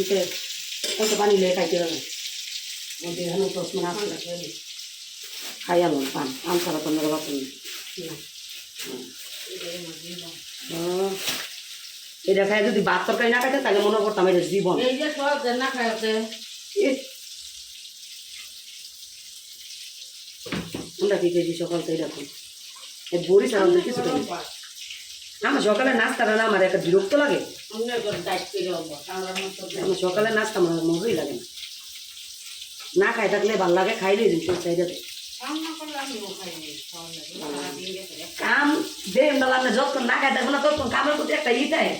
এতে এতে পানি লেগে খাইতে হবে? ওদের এখানে প্রশ্ন আছে। খাই আলো পান। আম ছাড়া তো এটা খাই যদি ভাত তরকারি না খাইতে তাহলে মনে করতাম এটা জীবন। এই যে সব না খাইতে আমরা কি খেয়েছি সকাল থেকে এরকম বড়ি ছাড়া কিছু আমার সকালে নাস্তাটা না আমার একটা বিরক্ত লাগে। আমরা সকালে নাস্তা আমার মজুই লাগে না। না খাই থাকলে ভালো লাগে খাইলে দিন তোর চাহিদাতে কাম দে মেলা না যতক্ষণ না খাই থাকব না ততক্ষণ কামের প্রতি একটা ই থাকে।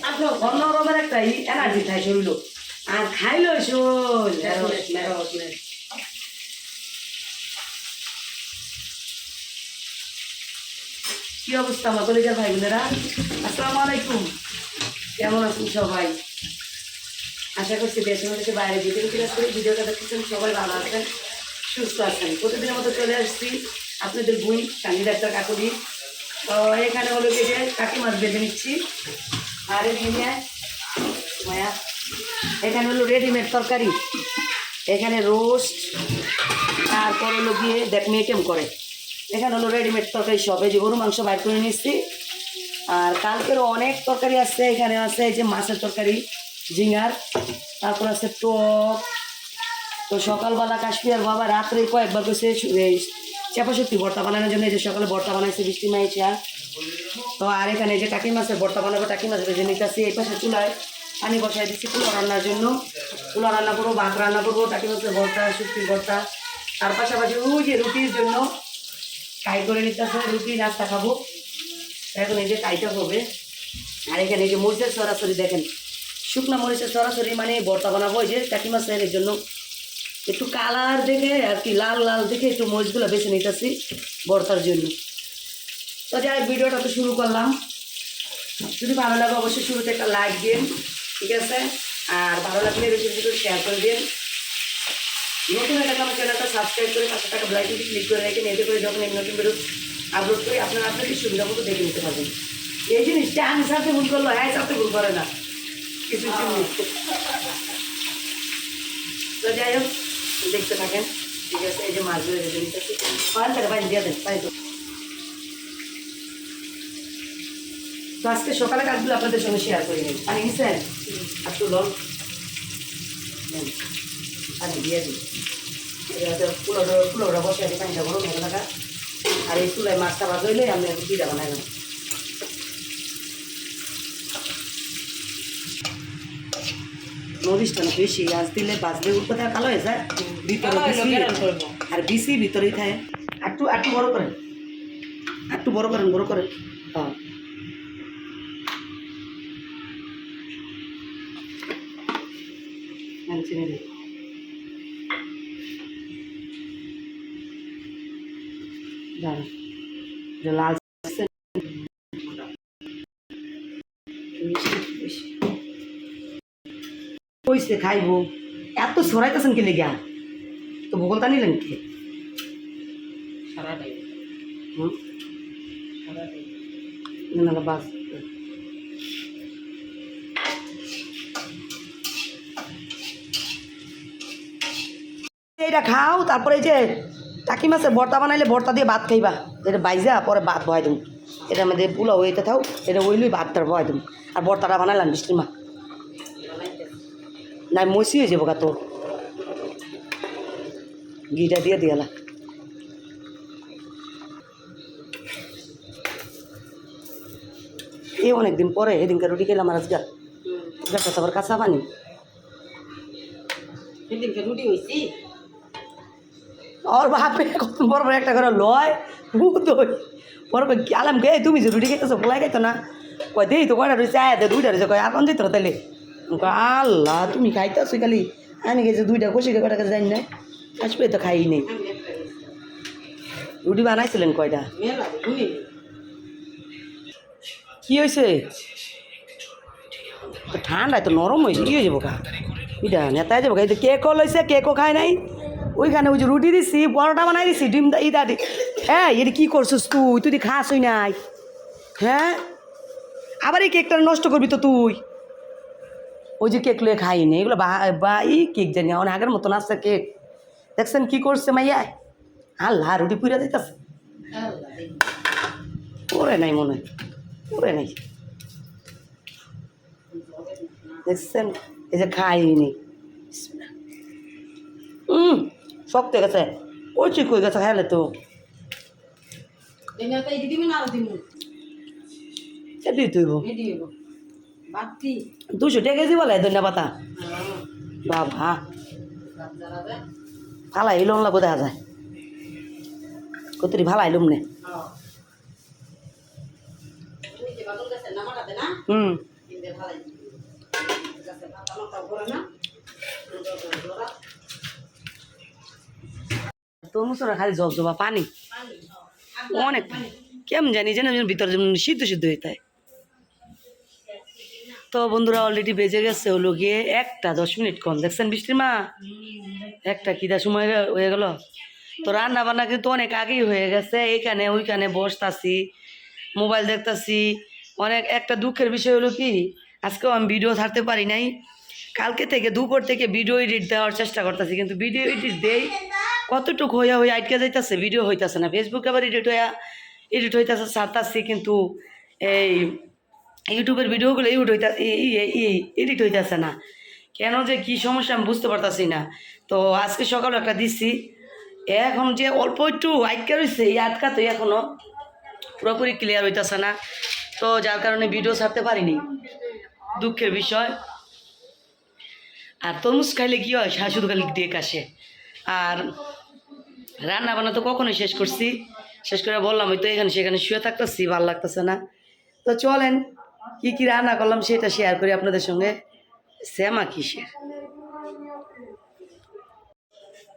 অন্য রকমের একটা ই এনার্জি থাকে শরীর আর খাইলো শোল কি অবস্থা, আমার কলেজের ভাই বোনেরা আসসালামু আলাইকুম। কেমন আছেন সবাই? আশা করছি দেশের মধ্যে বাইরে ভিডিও ক্লাস করে ভিডিওটা দেখতেছেন সবাই ভালো আছেন, সুস্থ আছেন। প্রতিদিনের মতো চলে আসছি আপনাদের বোন কানি ডাক্তার কাকুরি তো এখানে হলো কি যে কাকি মাছ বেঁধে নিচ্ছি। আর এখানে, মায়া, এখানে হলো রেডিমেড তরকারি। এখানে রোস্ট, তারপর হলো গিয়ে দেখ মেয়েটেম করে। এখানে হলো রেডিমেড তরকারি সব এই যে গরু মাংস বাইর করে নিচ্ছি আর কালকেরও অনেক তরকারি আছে। এখানে আছে এই যে মাছের তরকারি ঝিঙার তারপর আছে টক। তো সকালবেলা কাশ্মীর বাবা রাত্রে কয়েকবার এই চাপা সত্যি ভর্তা বানানোর জন্য এই যে সকালে ভর্তা বানাইছে বৃষ্টি মাইছা তো আর এখানে যে টাকি মাছের ভর্তা বানাবো, টাকি মাছের ভেজে নিতেছি। এই পাশে চুলায় পানি বসাই দিচ্ছি পোলা রান্নার জন্য। পোলা রান্না করব, ভাত রান্না করব, টাকি মাছের ভর্তা শুক্তির ভর্তা। তার পাশাপাশি ওই যে রুটির জন্য কাই করে নিতেছে রুটি, নাস্তা খাব। এখন এই যে কাইটা হবে আর এখানে এই যে মরিচের সরাসরি দেখেন, শুকনো মরিচের সরাসরি মানে ভর্তা বানাবো, এই যে টাকি মাছের এর জন্য। একটু কালার দেখে আর কি, লাল লাল দেখে একটু মরিচগুলো বেছে নিতেছি ভর্তার জন্য। তো যাই ভিডিওটা তো শুরু করলাম। যদি ভালো লাগে অবশ্যই শুরুতে একটা লাইক দিন, ঠিক আছে? আর ভালো লাগলে বেশি বেশি শেয়ার করে দিন। নতুন একটা আমার চ্যানেলটা সাবস্ক্রাইব করে টাকা ব্লাইকটি ক্লিক করে রেখে এতে করে যখন এই নতুন ভিডিও আপলোড করি আপনারা আপনাদের সুবিধা মতো দেখে নিতে পারবেন। এই জিনিসটা আমি সাথে ভুল করল হ্যাঁ সাথে ভুল করে না। কিছু তো যাই হোক দেখতে থাকেন। ঠিক আছে এই যে মাছগুলো রেখে দিতেছি পান থেকে পানি দিয়ে পানি তো তো আজকে সকালে কাজগুলো আপনাদের সঙ্গে শেয়ার করে নিন নিচ্ছেন একটু লল নেন, পানি দিয়ে দিন পুরো পুরোটা বসে আছে পানিটা গরম হয়ে থাকা আর এই চুলায় মাছটা ভাজ হইলে আমি পিঠা বানাই না বেশি গাছ দিলে বাজলে উঠতে থাকে কালো হয়ে যায়। ভিতরে। আর বিসি ভিতরেই থাকে। একটু একটু বড় করেন। একটু বড় করেন বড় করেন। হ্যাঁ। চিনি দিন। দাঁড়ান। যে লাল। কইছে খাইবো। এত সরাইতেছেন কি লেগা তো ভূগোলটা নিলেন কি? সারাটাই। হুম? সারাটাই। না না বাস। এইটা খাও তারপরে এই যে টাকি মাছের ভর্তা বানাইলে ভর্তা দিয়ে ভাত খাইবা। এটা বাইজা পরে ভাত বহাই দিম। এটা মধ্যে পোলাও হইতে থাও এটা হইলেই ভাতটা বহাই দিম। আর ভর্তাটা বানাইলাম বৃষ্টির মা। না মসি হয়ে যাব গা তোর। ঘিটা দিয়ে দিয়ালা এ অনেকদিন পরে এদিনকার রুটি খেলাম আর আজকাল কাঁচা পানি। রুটি হয়েছি ওর বাপে বড় বড় একটা করে লয় হই বড় গেলাম গে তুমি যে রুটি খেতেছো পোলাই খাইতো না কয় দেই তো কয়টা রয়েছে আয় দে দুইটা রয়েছে কয় কোন দিত তাইলে আল্লাহ তুমি খাইতেছো খালি আমি গেছে দুইটা কষি কয়টা কাছে জানি না আসবে তো খাই নেই রুটি বানাইছিলেন কয়টা কি হয়েছে ঠান্ডায় তো নরম হয়েছে কি হয়ে যাব কা এটা নেতায় যাব তো কেকও লইছে কেকও খায় নাই ওইখানে ওই যে রুটি দিছি, পরোটা বানাই দিছি, ডিম দা ইদা দি হ্যাঁ এটা কী করছিস তুই? তুই খাস হই নাই। হ্যাঁ? আবার এই কেকটা নষ্ট করবি তো তুই। ওই যে কেক লুয়ে খাইনি, এগুলো বা ই কেক জানি অনেক আগের মতন আসছে কেক। দেখছেন কী করছে মাইয়া? আল্লাহ, রুটি পুরা দিতেছে। পরে নাই মনে পরে নাই। দেখছেন? এই যে খাইনি। হুম শক্ত হয়ে গেছে। ওই চিক হয়ে গেছে তো। এনে তো না দুশো টাকা দিব বলে ধন্যা পাতা। হ্যাঁ। বাবা। ফালাই লোন লাগবো দেখা যায়। কতরি ভালাই লুম নে। হ্যাঁ না হুম ভালো গাছের পাতা মাথা করে না সুন্দর করে জোড়া তোর মুসরা খালি জব জবা পানি। অনেক কেমন জানি যেন ভিতরে যেমন সিদ্ধ সিদ্ধ হয় তো বন্ধুরা অলরেডি বেজে গেছে হলো গিয়ে একটা, দশ মিনিট কম। দেখছেন বৃষ্টির মা? একটা কিদা সময় হয়ে গেল। তো রান্না বান্না কিন্তু অনেক আগেই হয়ে গেছে। এইখানে ওইখানে বসতাছি, মোবাইল দেখতাছি। অনেক একটা দুঃখের বিষয় হলো কি, আজকেও আমি ভিডিও ছাড়তে পারি নাই। কালকে থেকে, দুপুর থেকে ভিডিও এডিট দেওয়ার চেষ্টা করতেছি, কিন্তু ভিডিও এডিট দেই কতটুকু হইয়া হইয়া আটকে যাইতেছে ভিডিও হইতাছে না। ফেসবুকে আবার এডিট হইয়া এডিট হইতেছে, ছাড়তাছি কিন্তু এই ইউটিউবের ভিডিওগুলো ইউট হইতা এডিট হইতেছে না। কেন যে কি সমস্যা আমি বুঝতে পারতাছি না। তো আজকে সকালে একটা দিচ্ছি এখন যে অল্প একটু আটকা রয়েছে এই আটকা তো এখনও পুরোপুরি ক্লিয়ার হইতেছে না। তো যার কারণে ভিডিও ছাড়তে পারিনি। দুঃখের বিষয়। আর তরমুজ খাইলে কি হয়? শুধু খালি ডেক আসে। আর রান্না বান্না তো কখনোই শেষ করছি। শেষ করে বললাম, ওই তো এখানে, সেখানে শুয়ে থাকতেছি, ভালো লাগতেছে না। তো চলেন, কি কি রান্না করলাম সেটা শেয়ার করি আপনাদের সঙ্গে। শ্যামা কিসের?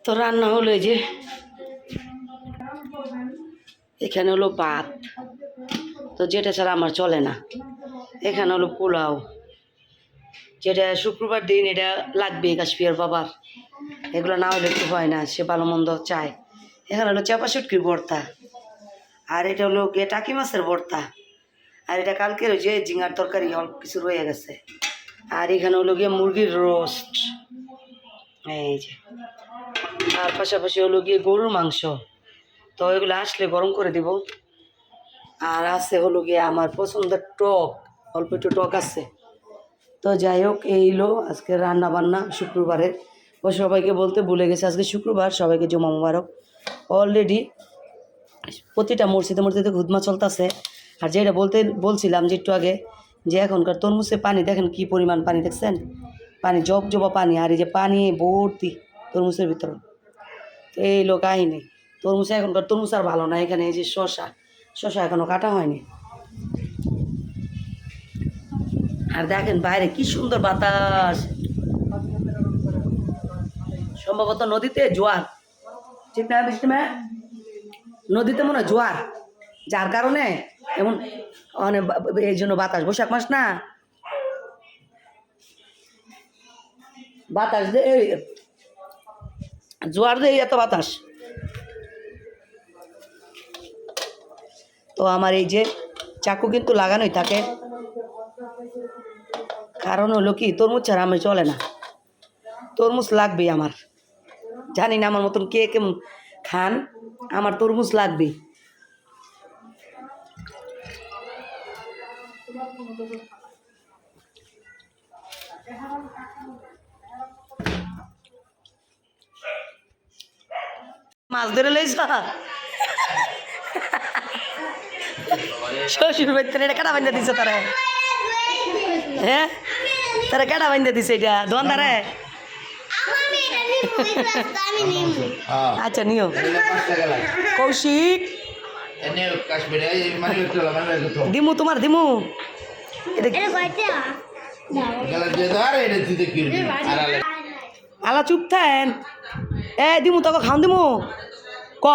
তো রান্না হলো এই যে, এখানে হলো ভাত। তো যেটা ছাড়া আমার চলে না। এখানে হলো পোলাও। যেটা শুক্রবার দিন এটা লাগবে কাশ্মীর বাবার। এগুলো না হলে একটু হয় না, সে ভালো মন্দ চায়। এখানে হলো চাপা শুটকির ভর্তা। আর এটা হলো গিয়ে টাকি মাছের ভর্তা। আর এটা কালকের ওই যে ঝিঙার তরকারি, অল্প কিছু রয়ে গেছে। আর এখানে হলো গিয়ে মুরগির রোস্ট। এই যে। আর পাশাপাশি হলো গিয়ে গরুর মাংস। তো এগুলো আসলে গরম করে দিব। আর আছে হলো গিয়ে আমার পছন্দের টক, অল্প একটু টক আছে। তো যাই হোক এইলো আজকে রান্না বান্না শুক্রবারের। ও সবাইকে বলতে ভুলে গেছে, আজকে শুক্রবার, সবাইকে জমা মুবারক। অলরেডি প্রতিটা মসজিদে মসজিদে হুদমা চলতেছে। আর যেটা বলতে বলছিলাম যে একটু আগে, যে এখনকার তরমুজে পানি, দেখেন কি পরিমাণ পানি, দেখছেন? পানি, জব জবা পানি, আর এই যে পানি ভর্তি তরমুজের ভিতর। এই লোক কাহিনি। তরমুজ, এখনকার তরমুজ আর ভালো না, এখানে এই যে শশা শশা এখনও কাটা হয়নি। আর দেখেন বাইরে কি সুন্দর বাতাস। সম্ভবত নদীতে জোয়ার। ঠিক না ম্যা নদীতে মনে হয় জোয়ার। যার কারণে এমন মানে বা- এই জন্য বাতাস। বৈশাখ মাস না? বাতাস দে জোয়ার দে এত বাতাস। তো আমার এই যে চাকু কিন্তু লাগানোই থাকে। কারণ হলো কি, তরমুজ ছাড়া আমি চলে না। তরমুজ লাগবে আমার। জানি না আমার মতন কে কেমন খান, আমার তরমুজ লাগবে মাছ ধরে লইছ শ্বশুর বাড়িতে এটা কাটা বান্ধা দিছে তারা। হ্যাঁ? তারা কাটা বান্ধা দিছে এটা? দোকানদারে আচ্ছা নিও। কৌশিক। দিমু, তোমার দিমু। আলে, চুপ থাকেন। এ, দিমু, তোকে খাওন দিমু? ক?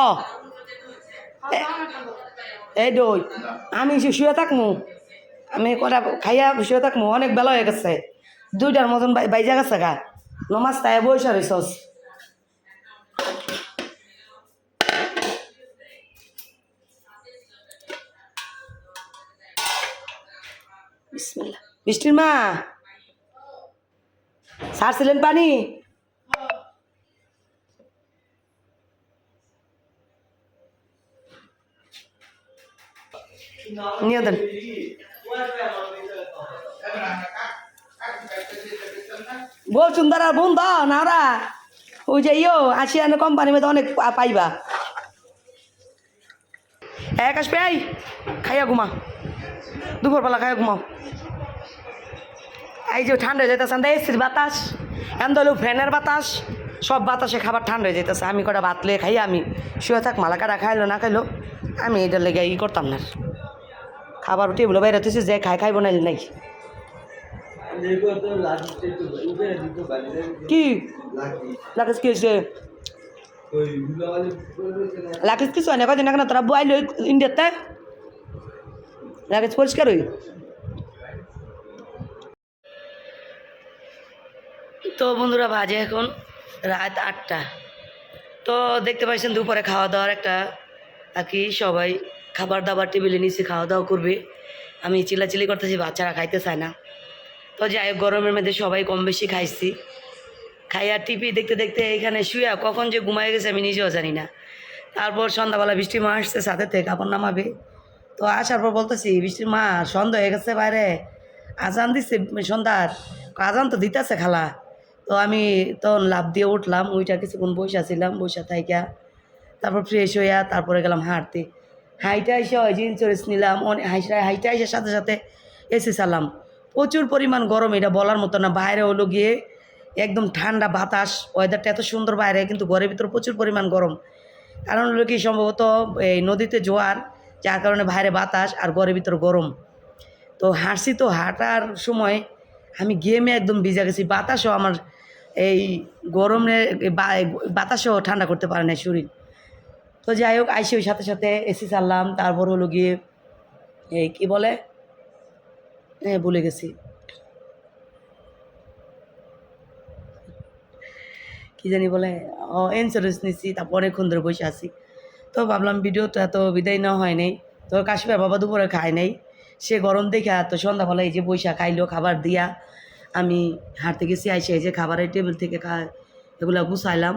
এই দই। আমি শুয়ে থাকমু। আমি কটা খাইয়া শুয়ে থাকমু অনেক বেলা হয়ে গেছে। দুইটার মতন বাই- বাইজা গেছে গা। নমাজ তাই বসে রইছস। বৃষ্টির মা ছাড়ছিলেন পানি? নিয়ে দেন। বলছুন দাঁড়া বোন দাও নাওরা ওই যে ইয়ো, আসিয়ানো কোম্পানি মধ্যে অনেক পাইবা। এক আসবে আই খাইয়া ঘুমা দুপুরবেলা খাইয়া ঘুমাও। এই যে ঠান্ডা হয়ে যেতেছে এসির বাতাস এমন হলো ফ্যানের বাতাস, সব বাতাসে খাবার ঠান্ডা হয়ে যেতেছে আমি কটা ভাত লয়ে খাই আমি শুয়ে থাক মালা কাটা খাইলো, না খাইলো, আমি এটার লেগে ই করতাম না। খাবার টেবিলে বাইরে তুই যে খাই খাই না নাই কি? লাকিস কি হয়েছে লাকিস কিছু হয় না? কদিন এখন তোরা বয়াইল ইন্ডিয়াতে? লাকিস পরিষ্কার হই? তো বন্ধুরা বাজে এখন রাত আটটা। তো দেখতে পাচ্ছেন দুপুরে খাওয়া দাওয়ার একটা আর কি সবাই খাবার দাবার টেবিলে নিচে খাওয়া দাওয়া করবে। আমি চিল্লাচিল্লি করতেছি, বাচ্চারা খাইতে চায় না। তো যাই হোক, গরমের মধ্যে সবাই কম বেশি খাইছি। খাইয়া টিপি দেখতে দেখতে এইখানে শুয়া কখন যে ঘুমায় গেছে আমি নিজেও জানি না। তারপর সন্ধ্যাবেলা বৃষ্টি মা আসছে সাথে থেকে কাপড় নামাবে। তো আসার পর বলতেছি, বৃষ্টির মা, সন্ধ্যা হয়ে গেছে বাইরে। আজান দিচ্ছে সন্ধ্যার। আজান তো দিতেছে খালা। তো আমি তখন লাভ দিয়ে উঠলাম ওইটা কিছুক্ষণ বসে ছিলাম বসে থাইকা। তারপর ফ্রেশ হইয়া তারপরে গেলাম হাঁটতে। হাইটা এসে ওই যে ইন্স্যুরেন্স নিলাম অনেক হাইটা এসে সাথে সাথে এসে চালাম। প্রচুর পরিমাণ গরম, এটা বলার মতো না। বাইরে হলো গিয়ে একদম ঠান্ডা বাতাস ওয়েদারটা এত সুন্দর বাইরে, কিন্তু ঘরের ভিতরে প্রচুর পরিমাণ গরম। কারণ হলো কি, সম্ভবত এই নদীতে জোয়ার, যার কারণে বাইরে বাতাস আর ঘরের ভিতরে গরম। তো হাঁটছি তো, হাঁটার সময় আমি গেমে একদম ভিজা গেছি। বাতাসও আমার এই গরমে বাতাসও ঠান্ডা করতে পারে না শরীর। তো যাই হোক, আইসি ওই সাথে সাথে এসি চাললাম তারপর হলো গিয়ে এই কি বলে? হ্যাঁ ভুলে গেছি। কি জানি বলে? ও ইন্স্যুরেন্স নিছি, তারপর অনেকক্ষণ ধরে বসে আছি। তো ভাবলাম ভিডিওটা তো বিদায় নেওয়া হয় নাই। তো কাশ্মীর বাবা দুপুরে খায় নাই। সে গরম দেখে, তো সন্ধ্যাবেলা এই যে বৈশা খাইলো, খাবার দিয়া আমি হাঁটতে গেছি, আইসে এই যে খাবারের টেবিল থেকে খা এগুলো গুছাইলাম।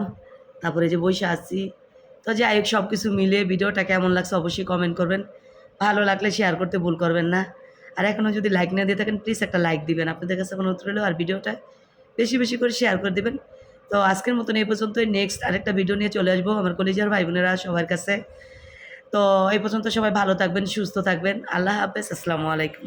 তারপরে যে বৈশা আসছি তো যাই হোক সব কিছু মিলে ভিডিওটা কেমন লাগছে অবশ্যই কমেন্ট করবেন। ভালো লাগলে শেয়ার করতে ভুল করবেন না। আর এখনও যদি লাইক না দিয়ে থাকেন প্লিজ একটা লাইক দিবেন। আপনাদের কাছে কোনো উত্তর হলেও আর ভিডিওটা বেশি বেশি করে শেয়ার করে দেবেন। তো আজকের মতন এই পর্যন্তই। নেক্সট আরেকটা ভিডিও নিয়ে চলে আসব আমার কলেজের ভাই বোনেরা সবার কাছে। তো এই পর্যন্ত সবাই ভালো থাকবেন, সুস্থ থাকবেন। আল্লাহ হাফেজ, আসসালামু আলাইকুম।